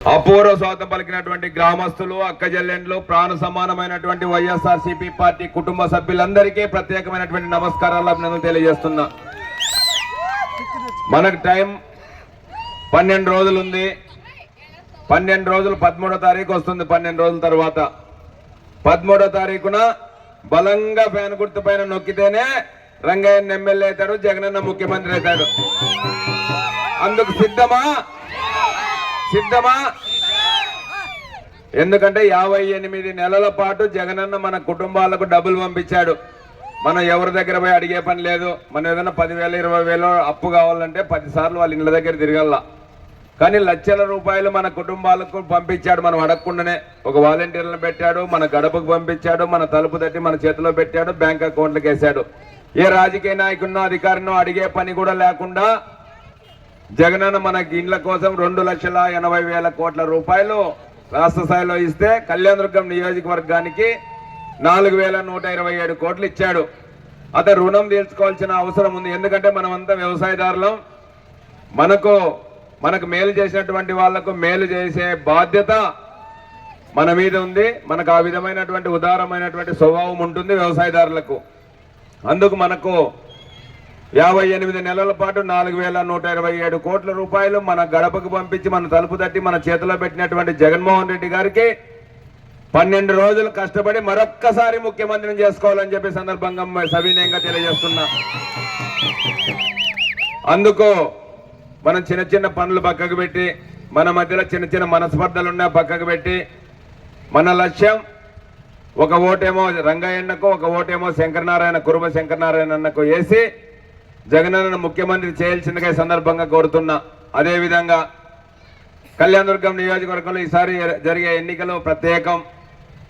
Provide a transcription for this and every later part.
అపూర్వ స్వాగతం పలికినటువంటి గ్రామస్తులు అక్కజల్లెండ్లు ప్రాణ సమానమైనటువంటి వైఎస్ఆర్ సిపి పార్టీ కుటుంబ సభ్యులందరికీ ప్రత్యేకమైనటువంటి నమస్కారాలు అభినందనలు తెలియజేస్తున్నా. మనకు టైం పన్నెండు రోజులు ఉంది పన్నెండు రోజులు పదమూడో తారీఖు వస్తుంది పన్నెండు రోజుల తర్వాత. పదమూడో తారీఖున బలంగా ఫ్యాన్ గుర్తు పైన నొక్కితేనే రంగయ్య ఎమ్మెల్యే అవుతాడు జగనన్న ముఖ్యమంత్రి అవుతాడు అందుకు సిద్ధమా? సిద్ధమా? ఎందుకంటే యాభై ఎనిమిది నెలల పాటు జగనన్న మన కుటుంబాలకు డబ్బులు పంపించాడు. మనం ఎవరి దగ్గర పోయి అడిగే పని లేదు. మనం ఏదైనా పదివేల ఇరవై వేలు అప్పు కావాలంటే పదిసార్లు వాళ్ళ ఇళ్ళ దగ్గర తిరగల కానీ లక్షల రూపాయలు మన కుటుంబాలకు పంపించాడు. మనం అడగకుండానే ఒక వాలంటీర్లను పెట్టాడు మన గడపకు పంపించాడు మన తలుపు తట్టి మన చేతిలో పెట్టాడు బ్యాంక్ అకౌంట్లకు వేశాడు ఏ రాజకీయ నాయకున్నో అధికారినో అడిగే పని కూడా లేకుండా జగనన్న మన ఇండ్ల కోసం రెండు లక్షల ఎనభై వేల కోట్ల రూపాయలు రాష్ట్ర స్థాయిలో ఇస్తే కళ్యాణదుర్గం నియోజకవర్గానికి నాలుగు వేల నూట ఇరవై ఏడు కోట్లు ఇచ్చాడు. అతను రుణం తీర్చుకోవాల్సిన అవసరం ఉంది. ఎందుకంటే మనమంతా వ్యవసాయదారులం. మనకు మనకు మేలు చేసినటువంటి వాళ్ళకు మేలు చేసే బాధ్యత మన మీద ఉంది. మనకు ఆ విధమైనటువంటి ఉదారమైనటువంటి స్వభావం ఉంటుంది వ్యవసాయదారులకు. అందుకు మనకు యాభై ఎనిమిది నెలల పాటు నాలుగు వేల నూట ఇరవై ఏడు కోట్ల రూపాయలు మన గడపకు పంపించి మన తలుపు తట్టి మన చేతిలో పెట్టినటువంటి జగన్మోహన్ రెడ్డి గారికి పన్నెండు రోజులు కష్టపడి మరొక్కసారి ముఖ్యమంత్రిని చేసుకోవాలని చెప్పి సందర్భంగా సవినయంగా తెలియజేస్తున్నా. అందుకు మనం చిన్న చిన్న పనులు పక్కకు పెట్టి మన మధ్యలో చిన్న చిన్న మనస్పర్ధలు ఉన్నా పక్కకు పెట్టి మన లక్ష్యం ఒక ఓటేమో రంగయ్యన్నకు ఒక ఓటేమో శంకరనారాయణ కురుమ శంకరనారాయణ అన్నకు వేసి జగనన్న ముఖ్యమంత్రి చేయాల్సిందిగా సందర్భంగా కోరుతున్నా. అదేవిధంగా కళ్యాణదుర్గం నియోజకవర్గంలో ఈసారి జరిగే ఎన్నికలు ప్రత్యేకం.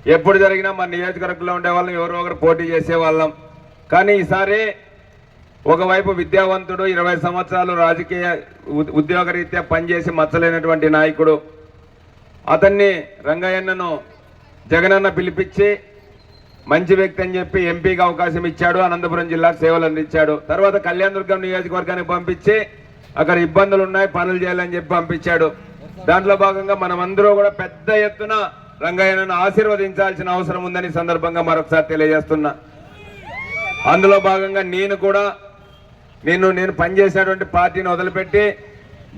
ఎప్పుడు జరిగినా మన నియోజకవర్గంలో ఉండే వాళ్ళం ఎవరో ఒకరు పోటీ చేసేవాళ్ళం. కానీ ఈసారి ఒకవైపు విద్యావంతుడు ఇరవై సంవత్సరాలు రాజకీయ ఉ- ఉద్యోగరీత్యా పనిచేసి మచ్చలేనటువంటి నాయకుడు. అతన్ని రంగయ్యన్నను జగనన్న పిలిపించి మంచి వ్యక్తి అని చెప్పి ఎంపీగా అవకాశం ఇచ్చాడు అనంతపురం జిల్లాకు సేవలు అందించాడు. తర్వాత కళ్యాణదుర్గం నియోజకవర్గానికి పంపించి అక్కడ ఇబ్బందులు ఉన్నాయి పనులు చేయాలని చెప్పి పంపించాడు. దాంట్లో భాగంగా మనమందరూ కూడా పెద్ద ఎత్తున రంగయ్యను ఆశీర్వదించాల్సిన అవసరం ఉందని సందర్భంగా మరొకసారి తెలియజేస్తున్నా. అందులో భాగంగా నేను కూడా నేను నేను పనిచేసినటువంటి పార్టీని వదిలిపెట్టి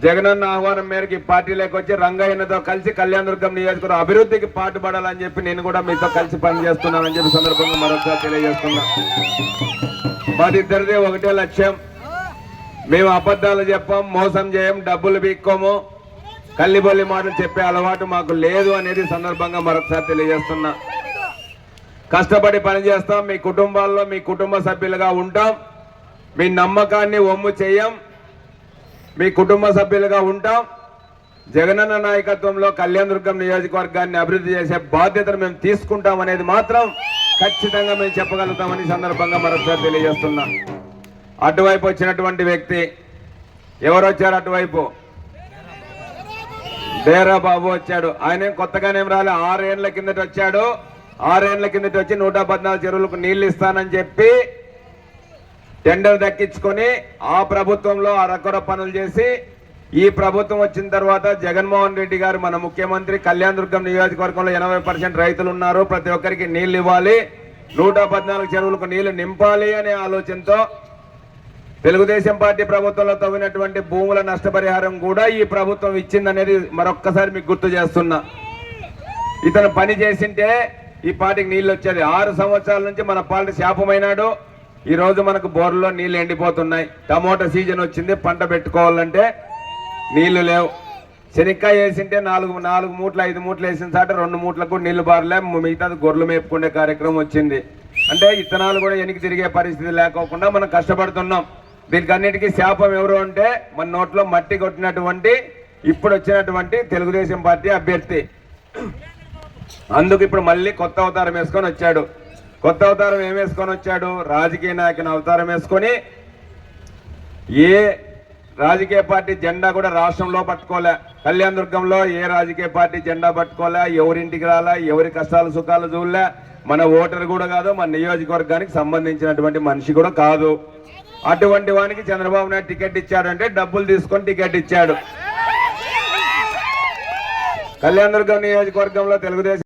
జగనన్న ఆహ్వానం మేరకు ఈ పార్టీలోకి వచ్చి రంగయ్యనతో కలిసి కళ్యాణదుర్గం నియోజకవర్గం అభివృద్ధికి పాటుపడాలని చెప్పి నేను కూడా మీతో కలిసి పనిచేస్తున్నానని చెప్పి సందర్భంగా మరొకసారి తెలియజేస్తున్నా. మాదిద్దరిదే ఒకటే లక్ష్యం. మేము అబద్ధాలు చెప్పం మోసం చేయం డబ్బులు పీక్కోము. కల్లిబొల్లి మాటలు చెప్పే అలవాటు మాకు లేదు అనేది సందర్భంగా మరొకసారి తెలియజేస్తున్నా. కష్టపడి పనిచేస్తాం మీ కుటుంబాల్లో మీ కుటుంబ సభ్యులుగా ఉంటాం. మీ నమ్మకాన్ని ఒమ్ము చేయం. మీ కుటుంబ సభ్యులుగా ఉంటాం. జగనన్న నాయకత్వంలో కళ్యాణదుర్గం నియోజకవర్గాన్ని అభివృద్ధి చేసే బాధ్యతను మేము తీసుకుంటాం అనేది మాత్రం ఖచ్చితంగా మేము చెప్పగలుగుతామని సందర్భంగా మరొకసారి తెలియజేస్తున్నా. అటువైపు వచ్చినటువంటి వ్యక్తి ఎవరు వచ్చారు అటువైపు? డేరా బాబు వచ్చాడు. ఆయన కొత్తగానేం రాలే. ఆరేళ్ళ కిందట వచ్చాడు. ఆరేళ్ళ కిందట వచ్చి నూట పద్నాలుగు చెరువులకు నీళ్ళు ఇస్తానని చెప్పి టెండర్ దక్కించుకొని ఆ ప్రభుత్వంలో అరకొర పనులు చేసి ఈ ప్రభుత్వం వచ్చిన తర్వాత జగన్మోహన్ రెడ్డి గారు మన ముఖ్యమంత్రి కళ్యాణదుర్గం నియోజకవర్గంలో ఎనభై పర్సెంట్ రైతులు ఉన్నారు. ప్రతి ఒక్కరికి నీళ్ళు ఇవ్వాలి. నూట పద్నాలుగు చెరువులకు నీళ్ళు నింపాలి అనే ఆలోచనతో తెలుగుదేశం పార్టీ ప్రభుత్వంలో తవ్వినటువంటి భూముల నష్టపరిహారం కూడా ఈ ప్రభుత్వం ఇచ్చిందనేది మరొక్కసారి మీకు గుర్తు చేస్తున్నా. ఇతను పని చేసింటే ఈ పార్టీకి నీళ్ళు వచ్చేది. ఆరు సంవత్సరాల నుంచి మన పార్టీ శాపమైనాడు. ఈ రోజు మనకు బోర్లో నీళ్ళు ఎండిపోతున్నాయి. టమోటా సీజన్ వచ్చింది పంట పెట్టుకోవాలంటే నీళ్ళు లేవు. శనక్కాయ వేసింటే నాలుగు నాలుగు మూట్లు ఐదు మూట్లు వేసిన చాట రెండు మూట్లకు నీళ్ళు బారలే. మిగతాది గొర్రెలు మేపుకునే కార్యక్రమం వచ్చింది. అంటే ఇత్తనాలు కూడా వెనక్కి తిరిగే పరిస్థితి లేకోకుండా మనం కష్టపడుతున్నాం. దీనికన్నిటికీ శాపం ఎవరు అంటే మన నోట్లో మట్టి కొట్టినటువంటి ఇప్పుడు వచ్చినటువంటి తెలుగుదేశం పార్టీ అభ్యర్థి. అందుకు ఇప్పుడు మళ్ళీ కొత్త అవతారం వేసుకొని వచ్చాడు. కొత్త అవతారం ఏం వేసుకొని వచ్చాడు? రాజకీయ నాయకుని అవతారం వేసుకొని ఏ రాజకీయ పార్టీ జెండా కూడా రాష్ట్రంలో పట్టుకోలే. కళ్యాణ దుర్గంలో ఏ రాజకీయ పార్టీ జెండా పట్టుకోలే. ఎవరింటికి రాలే ఎవరి కష్టాలు సుఖాలు చూడలే. మన ఓటర్ కూడా కాదు మన నియోజకవర్గానికి సంబంధించినటువంటి మనిషి కూడా కాదు. అటువంటి వానికి చంద్రబాబు నాయుడు టికెట్ ఇచ్చాడంటే డబ్బులు తీసుకొని టికెట్ ఇచ్చాడు. కళ్యాణ దుర్గం నియోజకవర్గంలో తెలుగుదేశం